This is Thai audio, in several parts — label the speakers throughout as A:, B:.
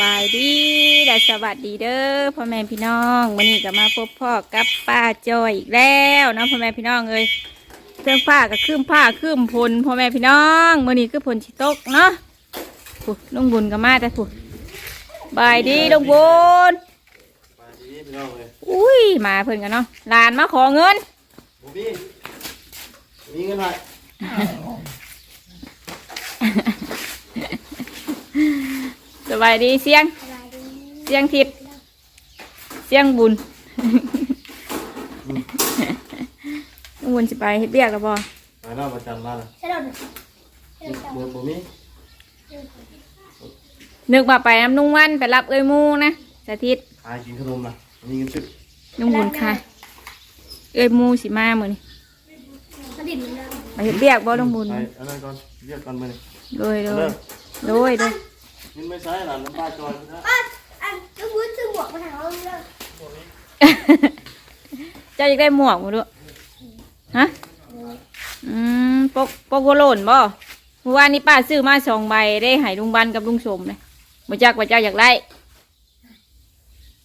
A: บายดีและสวัสดีเด้อพ่อแม่พี่น้องวันนี้ก็มาพบพ่อกับป้าจอยอีกแล้วเนาะพ่อแม่พี่น้องเอ้ยเครื่องผ้ากับเครื่องผ้าเครื่องพลพ่อแม่พี่น้องวันนี้คือพลชิตกเนาะผู้ลุงบุญก็มาแต่ผู้บายดีลุงบุญ
B: มาดีพี่น้องเลย
A: อุ้ยมาเพิ่นกันเนาะหลานมาขอเงิน
B: บูบี้มีเงินไหม
A: บายดีเสียง เสียงทิพย์เสียงบุญลุงบุญสิไปเฮ็ดเบียกแล้วบ่
B: ไปนอกประจำมาละ
C: ใช่เรา
B: เมืองบูมี่
A: นึกว่าไปน้ำนุ่งวันไปรับเอ้ยหมูนะสาธิต
B: ขายกินขนมนะมีเงินซื้อ
A: ลุงบุญค่ะ เอ้ยหมูสิมามื้อนี้
C: ผลิตมันเลย
A: ไปเฮ็ดเบียกบ่ลุงบุญ
B: ไปอันนั้นก่อนเรียกก่อนมาเลย
A: โดยโด
B: เลิ
A: ย
B: ก
A: โดยโดย
B: เงิ นไม่ใช่หลานน้ำปลาจอยนะ
C: ป้าอันก็วุ้นซื้อหมวกมาถามเราเลย
A: เจ้าอยากได้หมวกบ่ดูฮะ อืมปกปกโกโลนบ่เมื่อวานนี้ป้าซื้อมาสองใบได้ให้ลุงบันกับลุงสมเลยบ่จักว่าเจ้าอยากได้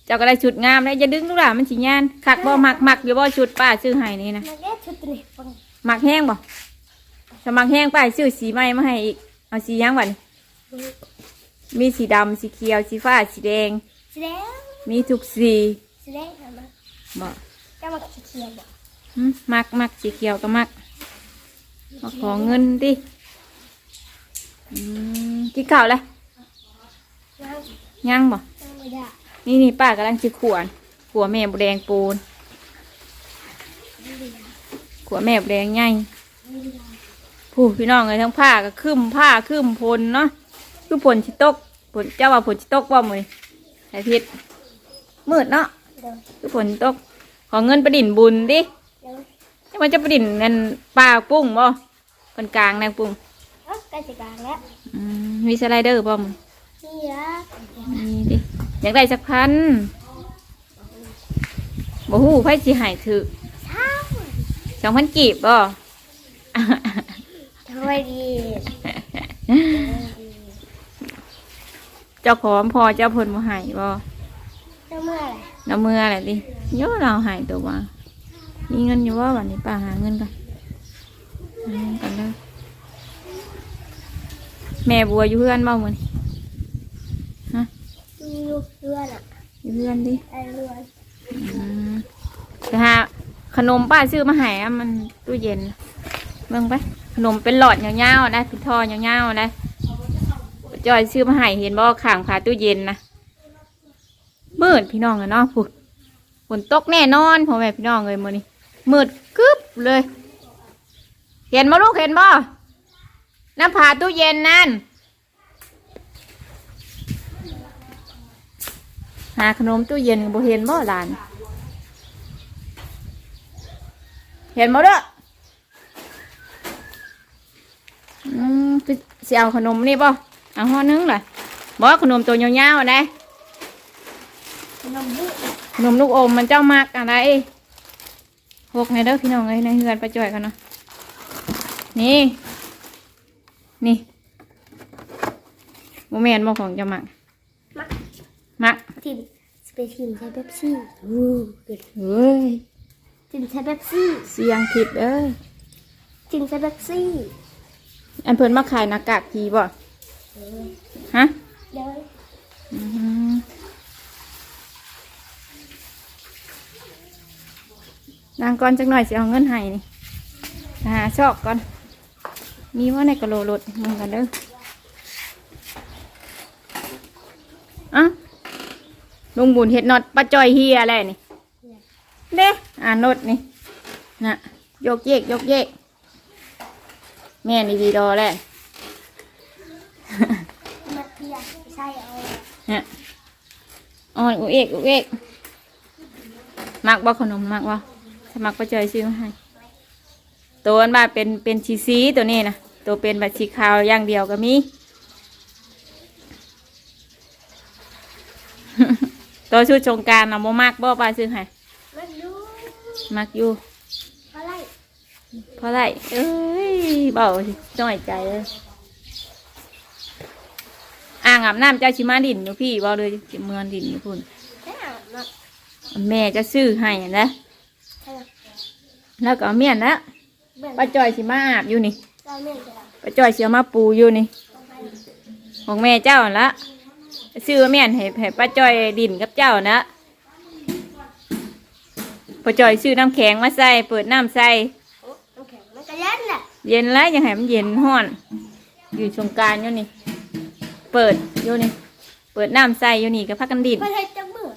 A: เจ้าก็ได้ชุดงามเลยอย่าดึงลูกหลานมันสิยานคักบ่มักมักอยู่บ่ชุดป้าซื้อให้นี่นะ
C: มาแก้ชุดนี้ฟัง
A: มักแห้งบ่สมักแห้งป้าซื้อสีใหม่มาให้อีก เอาสีหยังบ่นี่ มีสีดำสีเขียว สีฟ้า สีแดง
C: สีแดง
A: มีทุกสี
C: สีแดงทำมา
A: บ่
C: เจ้ามาสีเขียวบอก
A: หึมักมักสีเขียวก็มักมาขอเงินดิอืมกินข้าวเลย
C: นั่ง
A: ยังบ่
C: นั่งไม่ได้
A: นี่นี่ป้ากำลังจะขวนขวแม่บแดงปูนขวแม่บแดงใหญ่ผู้พี่น้องเลยทั้งผ้าก็คืมผ้าคืมพลเนาะ คือผลชิตกผลเจ้าว่าผลชิตกว่ามือไอพิษมืดเนาะ
C: เดี๋ยว
A: คือผลตก ขอเงินประดินบุญดิ
C: เดี๋ยว
A: จะมันจะประดินเงินปลาปุ้งบ่คนกลางนางปุ้ง
C: เอ้าใกล้จะกลางแล้ว
A: อืมมีสไลเดอร์บ่มึง
C: นี่ละ
A: นี่ดิอยากได้สักพันบ่ฮู้ไผสิใหายถือ
C: เช้า
A: สองพันกีบบ่
C: ทำไมดี
A: เจ้าของพอเจ้าเพนบ่ใหายบ่
C: เจ้าเมื่อไหร่
A: น้ำมืออะไรดิโยเราใหายตัวว่ามีเงินอยู่ว่าวันนี้ป้าหาเงินกันหาเงินกันเลยแม่บัวอยู่เพื่อนบ่มื้อนี้
C: มีอยู่เรือน่ะ
A: อยู่เพื่อนดิ
C: ไอ้เรือ
A: อืมแต่หาขนมป้าซื้อมาให้อะมันตู้เย็นเบิ่งไปขนมเป็นหลอดยาวๆนะเป็นท่อยาวๆนะ จอยซื้อมาให้เห็นบ่ข้างฝาตู้เย็นนะมืดพี่น้องอะเนาะฝนฝนตกแน่นอนพ่อแม่พี่น้องเลยมื้อนี้มืดกึบเลย เห็นบ่ลูกเห็นบ่น้ำผาตู้เย็นนั่นหาขนมตู้เย็นบ่เห็นบ่หลาน เห็นบ่เด้ออืมไปสิเอาขนมนี่บ่ เอาห่อนึงเลยบ่ขนมตัวยาวๆนะ
C: นมบุ
A: ขนมลูกอมมันเจ้ามากอะไรหกไงเด้อพี่น้องเอ้ยในเฮือนไปจ่อยกันเนาะนี่ นี่โมเมนต์บ่ของเจะมัก
C: มัก
A: มัก
C: ทีมสเปซทีมใช้เป๊ปซี่วู้เกิด
A: เฮ้ย
C: ทีมใช้เป๊ปซี่
A: เสียงผิดเอ้ย
C: ทีมใช้เป๊ปซี่
A: อันเพิ่นมาขายหน้ากากผีบ่ ฮะนางก่อนจักหน่อยสิเอาเงินให้นี่หาชอกก่อน มีว่าในกระโหลรถมึงกันเด้ออะลุงบุญเห็ดน็อตปลาจอยเฮียอะไรนี่เด้อ่านดนี่น่ะโยกเยกโยกเยกแม่นี่ดีรอแหละ
C: มาเพียใช่เอา
A: เนี่ยอ่อนอุเอกอุเอกมักบ่ขนมมักบ่ถ้ามักปลาจอยซื้อมาให้ตัวอันว่าเป็นเป็นชีซีตัวนี้นะตัวเป็นแบบสีขาวอย่างเดียวก็มีตัวชุดสงกรารนะโมมักบ่ปลาซื้อให้
C: ไม่รู้
A: มักอยู่
C: อะไร
A: เพราะไรเอ้ยเบาสิน้อยใจเลยอะางอาบน้ำเจ้าชิมาดินอยู่พี่บ่เลยจะเมืองดินอยู่พุ่น
C: แค่เนาะ
A: แม่จะซื้อให้นะ
C: ใช่เนาะ
A: แล้วก็เอาเมียนนะ
C: เบิ่ง
A: ป้าจอยชิมาอาบอยู่นี่
C: เราเม่นจะได้
A: ป้าจอยเสียมาปูอยู่นี่ ของแม่เจ้าหั่นละซื้อเมียนให้ให้ป้าจอยดินกับเจ้านะป้าจอยซื้อน้ำแข็งมาใส่เปิดน้ำใส่
C: โอ้น้ำแข็งมันก็เย็นแหละ
A: เย็นแล้วยังให้มันเย็นห้อน อยู่สงกรารอยู่นี่ เปิดอยู่นี่ เปิดน้ำใส่อยู่นี่ก็พักกันดิน
C: เพื่อให้จังมือ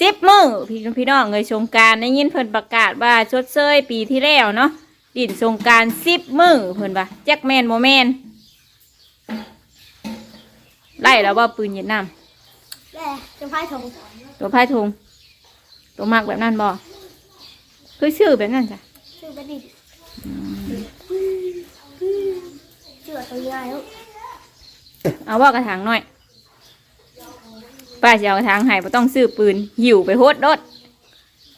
A: สิบมือพี่พี่น้องเลยสงกรารได้ยินเพิ่นประกาศว่าชดเชยปีที่แล้วเนาะดินสงกรารสิบมือเพิ่นว่าแจ็คแมนโมแมนไล่แล้วว่าปืนเย็นน้
C: แม่จะพายถงำ
A: ตัวพายทงตัวมากแบบนั้นบ่คือชื่อแบบนั้นจ้ะ
C: ชื่อประดิษฐ์ชื่อตัวใหญ่ลูก
A: เอาว่ากระถางหน่อย ป้าจะเอากระถางให้บ่ต้องซื้อปืน หิวไปโฮดรถ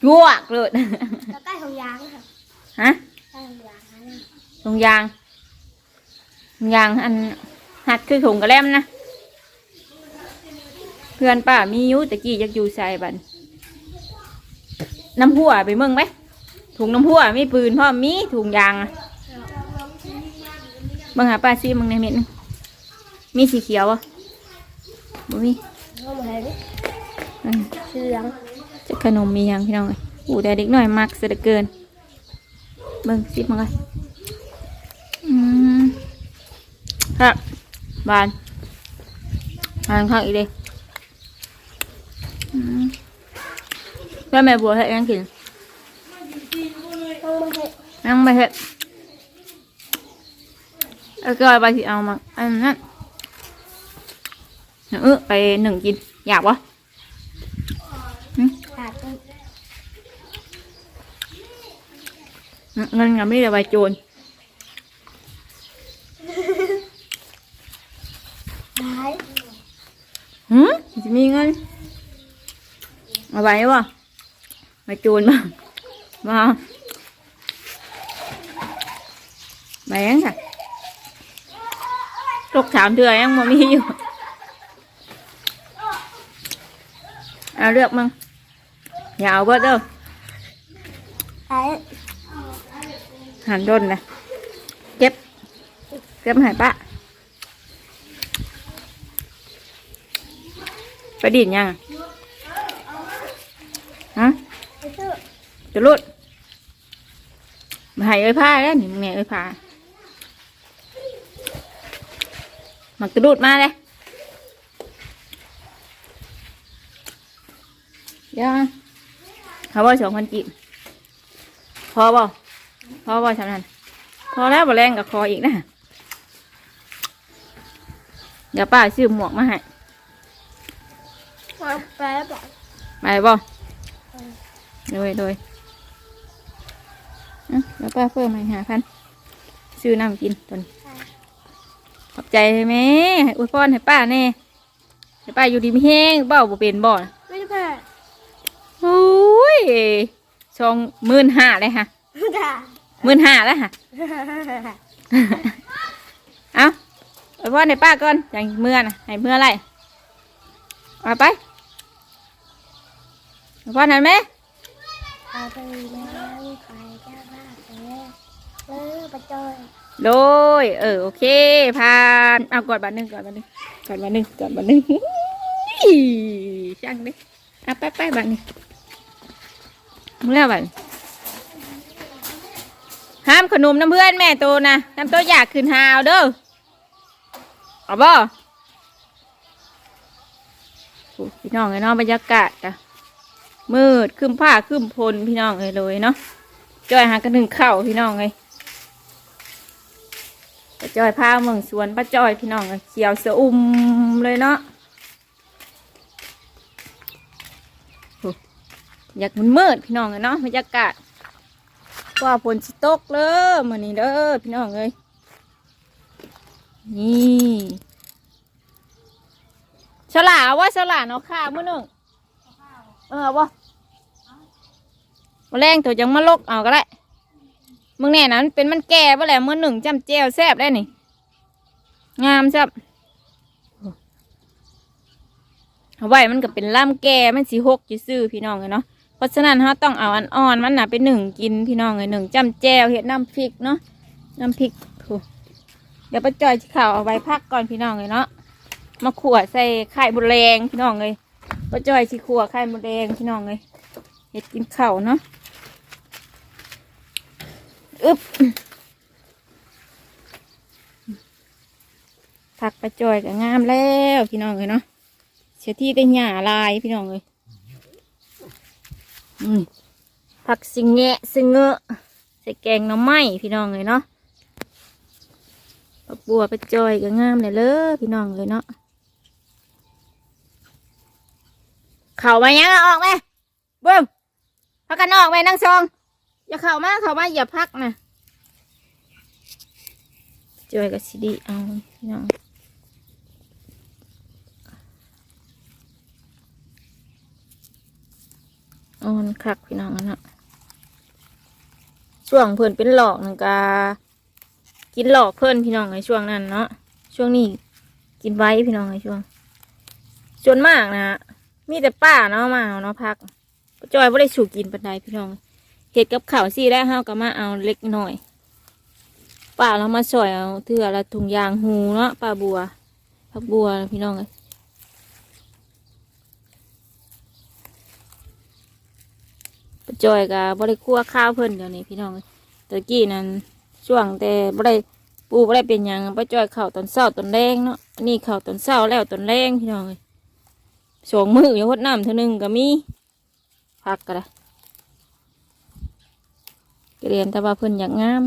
A: ยวกเลย
C: แล้วใกล้ของยางค่ะ
A: ฮะ
C: ใกล้ของยางนะ
A: ถุงยางถุงยางอันหัดคือถุงกระแลมนะ เพื่อนป้ามีอยุตะกี้อยากอยู่ใส่บันน้ำหัวไปเมืองไหมถุงน้ำหัวมีปืนพ่อมมีถุงยางอะเบิ่งหาป้าซีมึงในเม็ดนึง มีสีเขียวอะบ่มี
C: เข้ามาให้ดิ
A: อืม
C: เสียง
A: จะขนมมียังพี่น้องเอ้ยอู้แต่เด็กหน่อยมักเสียเหลือเกินเบิ่งซิบมาเลยอืมครับบานบานข้างอีกเลยอืมแล้วแม่บัวให้ยังกิน
C: ต้องมาให้
A: ยังไม่เห็ดเอาก็ไปสิเอามาอันนั้น เออไปหนึ่งกิน อยากวะ
C: ขาดกัน
A: เงินก็ไม่ได้ไปโจร
C: ได้
A: หืมจะมีเงินเอาไปวะไปโจรมามาเอาไปยังค่ะตกถามเถื่อยังบ่มีอยู่ เอาเลือกมึงอย่าเอาเบิดเด้อ
C: ไอ้
A: หันโดนนะเก็บ เก็บมาให้ป้าไปดินยังฮะจะรุดมาให้เอ้ยผ้าแล้วนี่มึงเนี่ยเอ้ยผ้ามันกระดูดมาเลยเดี๋ ยวนะเขาบอกสองพันกีบพอบ่พอบ่สำนันพอแล้วบ่แรงกับคออีกนะเดี๋ยวป้าซื้อหมวกมาให้
C: มาแปลบอก
A: ไปบ่โดยโดยอะแล้วป้าเพิ่มมาหาพันซื้อน้ำกินตวนขอบใจเลยแม่ให้อวยพรให้ป้าแน่ให้ป้าอยู่ดีมีแห้งเบ้าบ่เป็นบ่น่ะ
C: ไม่ได้แพ้
A: โอ้ ยสองหมื่นห้าเลยค่ะ
C: จ้า
A: หมื่นห้าแล้วค่ะ เอาอวยพรให้ป้าก่อนอย่างเมื่อน่ะให้เมื่อไรเอาไปอวยพรให้ไหม
C: เอาไปแล้วใครจะว่าแกเออปะจอย
A: โดยเออโอเคผ่านเอากอดบัตรหนึ่งกอดบัตรหนึ่งกอดบัตรหนึ่งกอดบัตรหนึ่งอี้ช่างดิเอาไปไปบัตรนี้มึง แล้วบัตรห้ามขนมน้ำเพื่อนแม่โตนะน้ำโตอยากขึ้นหาวเด้อเอาบ่โอ้พี่น้องไอ้น้องบรรยากาศจ้ะมืดครึมผ้าครึมพลพี่น้องเลยเลยเนาะจอยหากันหนึ่งเข่าพี่น้องเลยป้าจอยพาเมืองสวนป้าจอยพี่น้องอะเขียวสะอุ่มเลยเนาะโอ้ อยากมันมืดพี่น้องอะเนาะบรรยากาศว่าฝนสิตกเลยมื่อนี้เด้อพี่น้องเลยนี่ฉลาว่าฉลาเนาะค่ะมื่อหนึ่งเออบ่มาแรงตัวจังมาลกเอาก็ได้มึงแน่นะมันเป็นมันแก่ปะแหละมือหนึ่งจำเจวแซบได้นี่งามจับเอาไว้มันก็เป็นล่ามแก่มันสีหกจะซื้อพี่น้องเลยเนาะ เพราะฉะนั้นเราต้องเอาอันอ่อนมันหน่ะไปหนึ่งกินพี่น้องเลยหนึ่งจำแจวเห็ดน้ำพริกเนาะน้ำพริกถ่เดี๋ยวป้าจอยจะข่าวเอาไว้พักก่อนพี่น้องเลยเนาะมาขวดใส่ไข่บุแรงพี่น้องเลยป้าจอยสิขวดไข่บุแรงพี่น้องเลยเห็ดกินข้าวเนาะอึบผักป้าจอยก็งามแล้วพี่น้องเลยเนาะเสียที่ได้หญ้าลายพี่น้องเลย ผักสิงแงะสิงเงอะใส่แกงน้ำไม้พี่น้องเลยเนาะผักบัวปลาจอยก็งามเลยเลยพี่น้องเลยเนาะเข่ามายังออกไหมเบิ้มพักกันออกไหมนั่งซองอย่าเข่ามาเข่ามาอย่าพักนะจอยกับสิดีเอาพี่น้อง อ่อนคักพี่น้องอันนะช่วงเพิ่นเป็นหลอกนึงกากินหลอกเพิ่นพี่น้องในช่วงนั้นเนาะช่วงนี้กินไว้พี่น้องในช่วงส่วนมากนะมีแต่ป้าเนาะมาเอาเนาะพักจอยไม่ได้สู่กินปันใดพี่น้องเห็ดกับข้าวซี่ได้วเฮาก็มาเอาเล็กหน่อยป้าเรามาซอยเอาเถื่อละถุงยางหูเนาะป้าบัวพักบัวพี่น้องเลย ป้า จอยกับบริคั่วข้าวเพิ่นเดี๋ยวนี้พี่น้องตะกี้นั้นช่วงแต่บริปูบริเป็นยังป้าจอยเข่าตอนเศร้าตอนแรงเนาะนี่เข่าตอนเศร้าแล้วตอนแรงพี่น้องเลยสองมืออยู่หดน้ำเท่านึงก็มีพักกันละเรียนแต่ว่าเพิ่นอยากงาม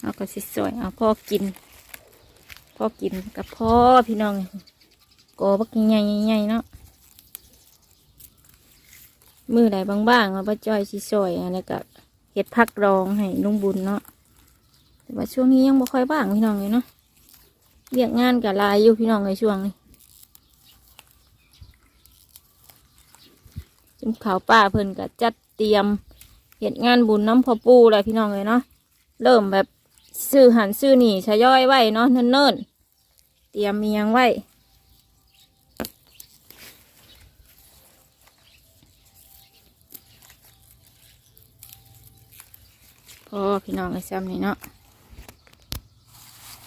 A: เอาก็สิสวยเอาพอกิน พ่อกินกับพ่อพี่น้องกอบักใหญ่ใหญ่ๆเนาะมือใดบางๆเราป้าจ้อยสิซอยอันนี้ก็เห็ดพักรองให้ลุงบุญเนาะแต่ว่าช่วงนี้ยังบ่ค่อยบ้างพี่น้องเลยเนาะเรียกงานกับลายอยู่พี่น้องในช่วงนี้จุมขาวป้าเพิ่นก็จัดเตรียมเห็ดงานบุญน้ำพ่อปู่เลยพี่น้องเลยเนาะเริ่มแบบซื้อหันซื้อหนีชะย่อยไว้เนาะเนิ่นๆ เตรียมเมียงไว้พอพี่น้องไอ้ซ้ำนี่เนาะ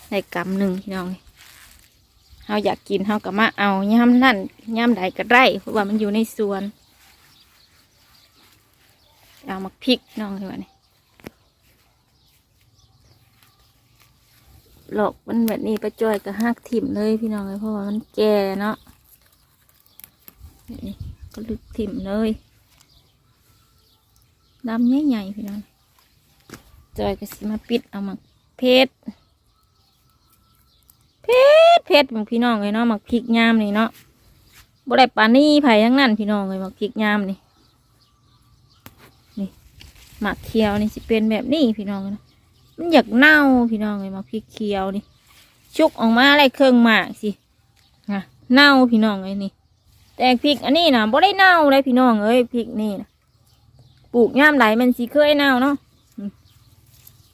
A: ได้กำหนึ่งพี่น้องเฮาอยากกินเฮาก็มาเอาย่ำนั่นย่ำใดก็ได้เพราะว่ามันอยู่ในสวน เอามาพริกน้องเลยวะนี่ หลอกมันแบบนี้ประจอยกับหักถิ่มเลยพี่น้องเลยเพราะว่ามันแก่เนาะนี่ก็ลึกถิ่มเลยดำใหญ่ๆพี่น้องจอยก็สิมาปิดเอามาเพชรเพชรเพชรของพี่น้องเลยเนาะหมักพริกยามนี่เนาะบ่ได้ปานนี่ไผ่ทั้งนั้นพี่น้องเลยหมักพริกยามนี่นี่หมักเคียวนี่สิเป็นแบบนี้พี่น้องเลยนะ มันอยากเน่าพี่น้องเลยมาพริกเขียวนี่ชุกออกมาอะไรเครื่องหมากสินะเน่าพี่น้องเลยนี่ แต่พริกอันนี้นะบ่ได้เน่าเลยพี่น้องเอ้ยพริกนี่นะปลูกย่ามไหลมันสิเคยเน่าเนาะ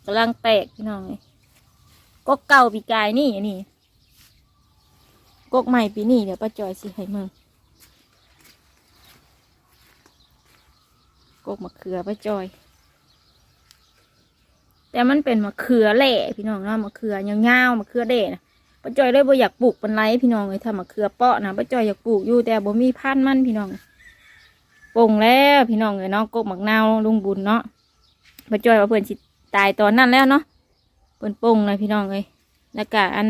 A: กำลังแตกพี่น้องเลยกกเก่าปีกายนี่อันนี้กกใหม่ปีนี้เดี๋ยวป้าจอยสิให้มึงกกมะเขือป้าจอย แต่มันเป็นมะเขือแหล่พี่น้องเนาะมะเขือยาวๆมะเขือเด่นะป้าจอยเลยบ่อยากปลูกเป็นไรพี่น้องเลยถ้ามะเขือเปาะนะป้าจอยอยากปลูกอยู่แต่บ่มีพันธุ์มันพี่น้องปงแล้วพี่น้องเลยเนาะกกหมักนาวลุงบุญเนาะป้าจอยว่าเพื่อนสิตายตอนนั้นแล้วเนาะเพิ่นปงเลยพี่น้องเลยแล้วก็อัน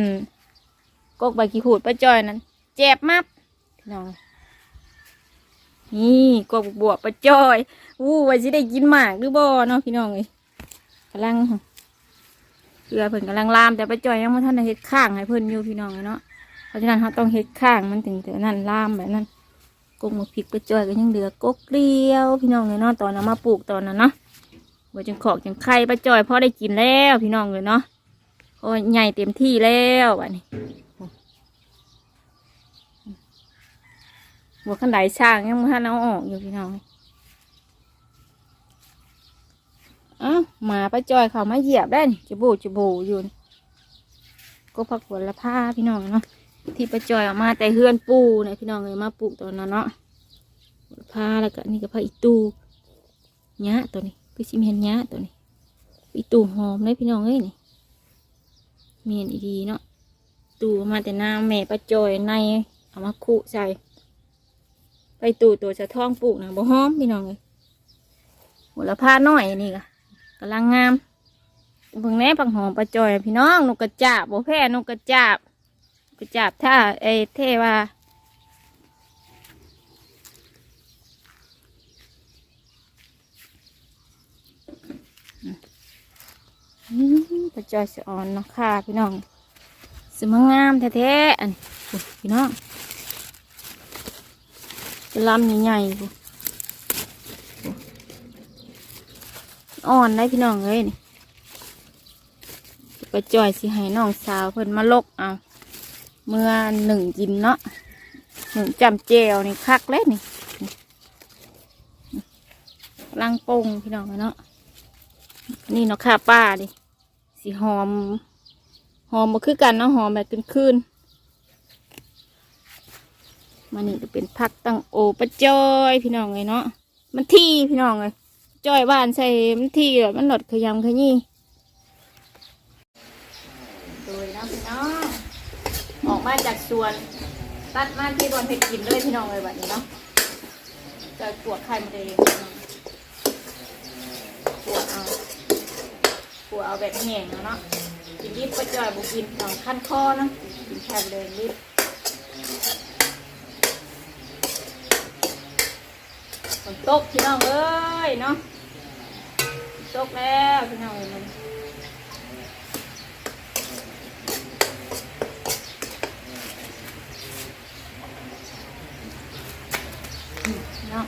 A: กกใบขี้หูดป้าจอยนั้นเจ็บมากพี่น้องนี่กกบวบป้าจอยอู้ว่าสิได้กินหมากหรือบ่เนาะพี่น้องเลย กำลังเรือเพิ่นกำลังลาม แต่ป้าจอยยังไม่ทันได้เฮ็ดข้างให้เพิ่นอยู่พี่น้องเนาะเพราะฉะนั้นเขาต้องเฮ็ดข้างมันถึงจะนั่นลามแบบนั้นกกมาพริกป้าจอยก็ยังเหลือกกเดียว พี่น้องเลยเนาะตอนนั้นมาปลูกตอนนั้นเนาะว่าจังขอกจังไข่ป้าจอยพอได้กินแล้วพี่น้องเลยเนาะโอ้ยใหญ่เต็มที่แล้ววันนี้หัวขันไดช่างยังไม่ทันเอาออกอยู่พี่น้อง ป อ้าวหมาป้าจอยเขามาเหยียบได้จะบูจะบูอยู่ก็พักผลละผ้าพี่น้องเนาะที่ป้าจอยออกมาแต่เฮือนปูเนี่ยพี่น้องเลยมาปลูกตอนนั้นเนาะผ้าแล้วก็นี่ก็ผ้าอีตูหญ้าตัวนี้ก็ชิมเห็นหญ้าตัวนี้อีตูหอมเลยพี่น้องเอ้ยนี่เมียนดีเนาะตูเอามาแต่น้ำแม่ป้าจอยในเอามาคุใส่ไปตูตัวจะท้องปลูกนะบ่หอมพี่น้องเลยหัวละผ้าน้อยนี่ก็ กำลังงามเพิ่งแน่ปังหอมปลาจอยพี่น้องนกกระจาบบ่แพ้นกกระจาบกระจาบถ้าไอเทว่าปลาจอยสอ่อนเนาะค่ะพี่น้องสมงามแท้ๆอันนี้โอ้ยพี่น้องจะลำใหญ่ๆ อ่อนได้พี่น้องเอ้ยนี่ไปจ่อยสิให้น้องสาวเพิ่นมาลกเอาเมื่อหนึ่งกินเนาะหนึ่งจำเจวนี่คักเลยนี่ลังปงพี่น้องเนาะนี่เนาะค่ะป้าดิสีหอม หอมมาคือกันเนาะหอมแบบคืนคืนๆมานี่ก็เป็นพักตั้งโอปะจอยพี่น้องเลยเนาะมันที่พี่น้องเลย จ้อยบ้านใส่ที่แบบมันหลดขยำขยี้โดยน้องพี่น้องออกมาจากสวน ตัดมาที่บนเพชรกินด้วยพี่น้องเลยแบบนี้เนาะจะปวดไข่มาเลยปวดเอาปวดเอาแบบแห้งแล้วเนาะกินรีบก็จ่อยบุกินสองขั้นคอเนาะกินแค่ไปเลยรีบ นตกพี่น้องเอ้ยเนาะตกแล้วพี่น้องเอ้ยมันเนาะ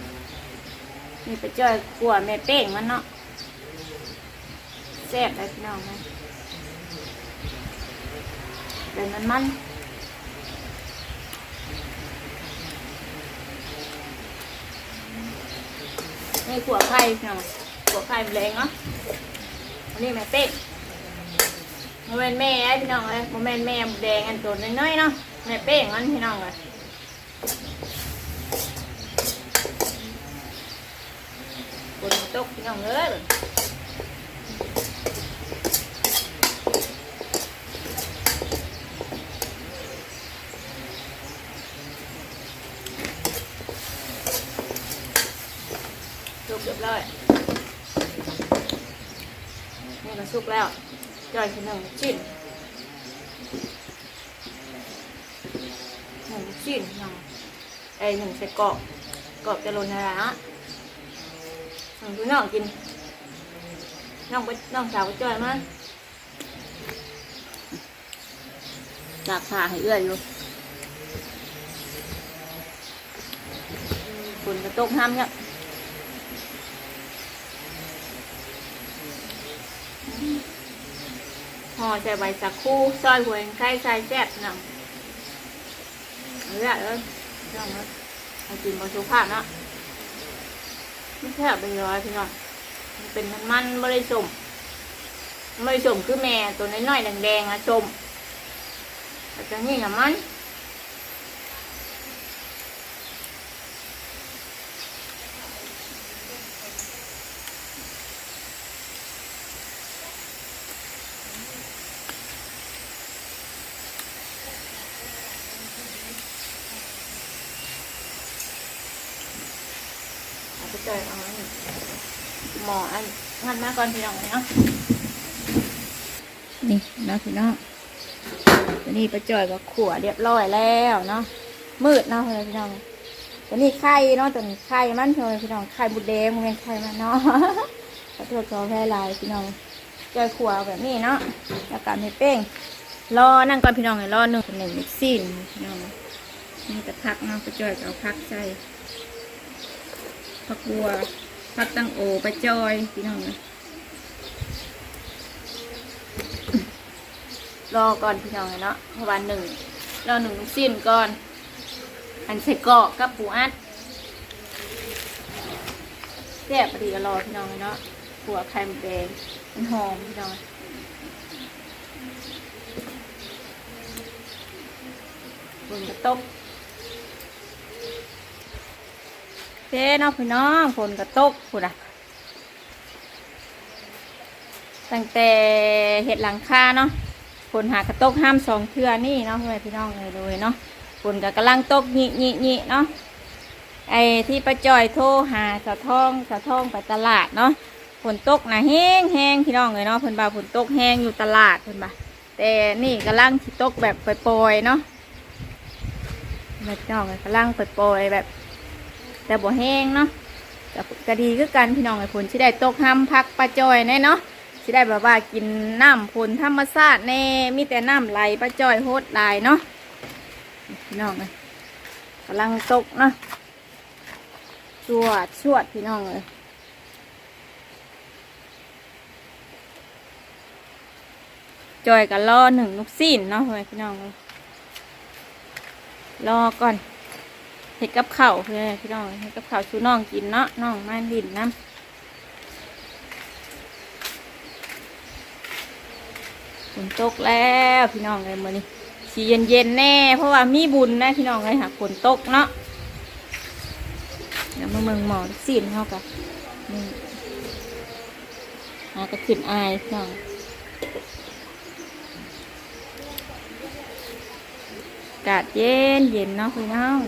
A: นี่ไปจ่อยกลัวแม่เป้งมันเนาะแซ่บเลยพี่น้องนะเป็นมันมัน นี่ขัวไข่เนาะขัวไข่แรงเนาะอันนี้แม่เป๊กโมเมนแม่ไอ้พี่น้องเลยโมเมนแม่แดงอันตัวน้อยๆเนาะแม่เป๊กมันพี่น้องเลยบนตกพี่น้องเลยสุก เรียบร้อยนี่ก็สุกแล้วจอยคือหนึ่งชิ้นหนึ่งชิ้นหนึ่งไอหนึ่งใส่กรอบกรอบจะลนนร้านหนึ่งคือน้องกินน้องไปน้องสาวไปจอยมาจากผ่าให้เอื้อยอยู่ฝนกระตกห้ามเนี่ย ห่อใส่ใบสักคู่ซอยหัวไข่ใส่แซ่บหนังเอาละเอ้ยน้องเอ้ยเอากินบะสุภาพเนาะไม่แซ่บเป็นร้อยพี่น้องมันเป็นมันมันไม่ได้สมไม่สมคือแม่ตัวน้อยๆแดงๆอะสมแต่นี่นะมัน เอาไปเจอเอาอันหมออันงันมาก่อนพี่น้องเนาะนี่นะพี่น้องตอนนี้ไปจ่อยกับขัวเรียบร้อยแล้วเนาะมืดเนาะพี่น้องตัวนี้ไข่เนาะตัวนี้ไข่มันเลยพี่น้องไข่บุดแดงมันเป็นไข่มันเนาะขอโทษขอแพ้ลายพี่น้องจอยขัวแบบนี้เนาะแล้วก็มีเป้งรอนั่งก่อนพี่น้องเลยรอหนึ่งหนึ่งมิกซี่พี่น้องนี่จะพักเนาะไปจ่อยก็เอาพักใส่ ผักบัวผักตังโอปลาจอยพี่น้องนะรอก่อนพี่น้องเนาะเพราะวันหนึ่งรอหนึ่งสิ้นก่อน อันใส่กอกกับปูอัดแซ่บพอดีก็รอพี่น้องเนาะขัวไข่มแดงมันหอมพี่น้องฝนกระตก เด้เนาะพี่น้องฝนกระตกพูดอะตั้งแต่เห็ดหลังคาเนาะฝนหากระตกห้ามสองเทือนี่เนาะพ่อแม่พี่น้องเลยเลยเนาะฝนก็กำลังตกหยิหยิหยิเนาะไอ้ที่ประจอยโทรหาสะท้องสะท้องไปตลาดเนาะฝนตกนะแห้งแห้งพี่น้องเลยเนาะเพิ่นบ่าฝนตกแห้งอยู่ตลาดเพิ่นบ่าแต่นี่กำลังสิตกแบบปล่อยๆเนาะแบบน้องกำลังปล่อยๆแบบ แต่บ่แห้งเนาะแต่ก็ดีคือกันพี่น้องไอ้ฝนสิได้ตกห้ำพักประจอยแน่เนาะสิได้แบบว่ากินน้ำฝนธรรมชาติแน่มีแต่น้ำไหลประจอยโฮดไหลายเนาะพี่น้องเลยกำลังตกเนาะชวดชวดพี่น้องเลยจอยกันรอหนึ่งลูกซีนเนาะพี่น้องเลยรอก่อน เห็ดกับข้าวเพื่อนพี่น้องเห็ดกับข้าวชูน้องกินเนาะน้องมาดินน้ำฝนตกแล้วพี่น้องเลยมื่อนี้สีเย็นเย็นแน่ เพราะว่ามีบุญนะพี่น้องเลยค่ะฝนตกเนาะเดี๋ยวมาเมืองหมอสินเขากับนี่หากระขึ้นอายพี่น้องอากาศเย็นเย็นเนาะพี่น้อง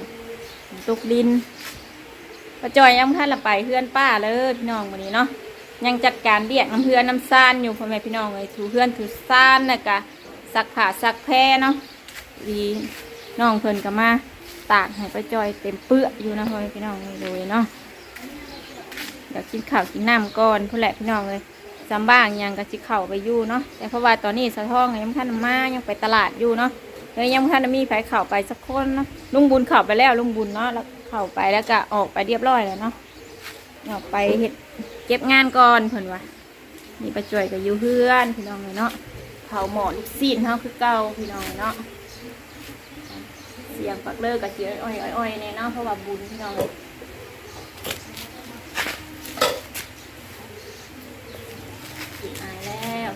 A: ตกดินประจอยยังท่านละไปเพื่อนป้าเลยพี่น้องวันนี้เนาะยังจัดการเรียกน้ำเพื่อนน้ำซ่านอยู่พ่อแม่พี่น้องเลยถูเพื่อนถูซ่านนะกะซักผ้าซักแพรเนาะดีน้องเพิ่นก็มาตากให้ป้าจอยเต็มเปื้ออยู่นะพ่อแม่พี่น้องเลยเนาะเดี๋ยวกินข้าวกินน้ำก่อนพุ่นแหละพี่น้องเลยจำบ้างยังก็จิเข่าไปอยู่เนาะแต่เพราะว่าตอนนี้สะท้องยังท่านมายังไปตลาดอยู่เนาะ เลยยังบ่ท่านมีไผเข่าไปสักคนเนาะลุงบุญเข่าไปแล้วลุงบุญเนาะแล้วเข่าไปแล้วก็ออกไปเรียบร้อยแล้วเนาะออกไปเฮ็ดเก็บงานก่อนเพิ่นว่านี่ป้าจอยก็อยู่เพื่อนพี่น้องเลยเนาะเผาหมอลูกซีนเฮาคือเก่าพี่น้องเนาะเสียงปักเลิกกับเสียงอ้อยอ้อยอ้อยเนี่ยเนาะเพราะว่าบุญพี่น้องอายแล้ว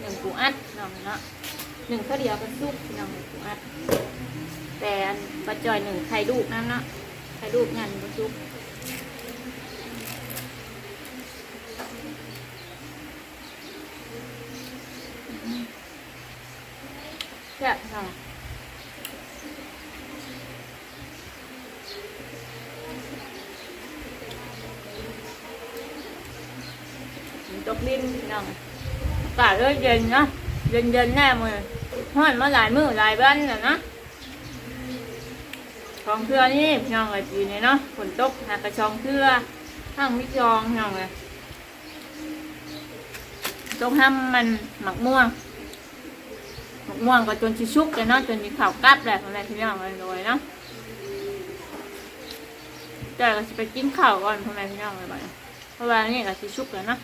A: หนึ่งปูอัดน้องเนาะ หนึ่งข้าวเดียวเป็นซุปน้องกูอัดแต่อันปลาจอยหนึ่งไข่ลูกนั่นเนาะไข่ลูกงันป็นซุปแซ่บค่ะตกดินพี่น้องอากาศเริ่มเย็นนะ เย็นเย็นแน่มือห้อนมาหลายมือหลายวันแล้วนะชองเทือนี่พี่องเลยปีนี้เนาะฝนตกหากระชองเทือทั้งมิจองพี่องเลยต้องห้ามมันหมักม่วงหมักม่วงก็จนชิชุกเลยเนาะจนมีข่าวกลับแหละของแม่พี่น้องเลยเลยเนาะเดี๋ยวเราจะไปกินข้าวก่อนพ่อแม่พี่น้องเลยบ่อยเพราะว่านี่ก็ชิชุกแล้วเนาะ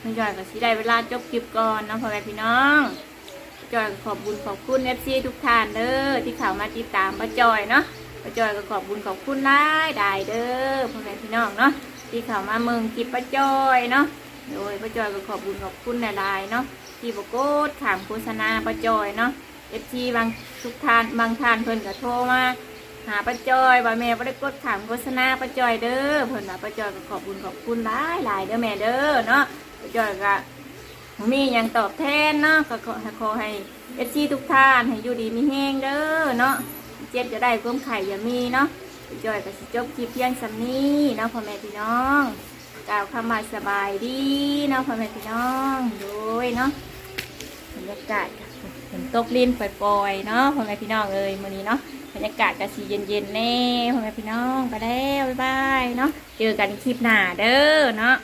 A: ไม่จอยกับสีได้เวลาจบคลิปก่อนเนาะพ่อแม่พี่น้องจอยก็ขอบบุญขอบคุณเอฟซีทุกท่านเด้อที่เข้ามาติดตามป้าจอยเนาะป้าจอยก็ขอบบุญขอบคุณได้ได้เด้อพ่อแม่พี่น้องเนาะที่เข้ามาเมืองคลิปป้าจอยเนาะโดยป้าจอยก็ขอบบุญขอบคุณหลายๆเนาะที่บกโกดถามโฆษณาป้าจอยเนาะเอฟซีบางทุกท่านบางท่านเพิ่นก็โทรมาหาป้าจอยว่าแม่บ่ได้กดถามโฆษณาป้าจอยเด้อเพิ่นว่าป้าจอยก็ขอบบุญขอบคุณหลายหลายๆเด้อแม่เด้อเนาะ จอยก็มีอย่างตอบแทนเนาะก็ขอขอให้เอฟซีทุกท่านให้อยู่ดีมีแห้งเด้อเนาะเจ็บจะได้ก้มไข่อย่ามีเนาะจอยก็จบคลิปเพียงสำนี้เนาะพ่อแม่พี่น้องกล่าวคำมาสบายดีเนาะพ่อแม่พี่น้องโดยเนาะบรรยากาศฝนตกลิ้นปล่อยๆเนาะพ่อแม่พี่น้องเอ้ยมื้อนี้เนาะบรรยากาศก็สีเย็นๆแน่พ่อแม่พี่น้องไปแล้วบ๊ายบายเนาะเจอกันคลิปหน้าเด้อเนาะ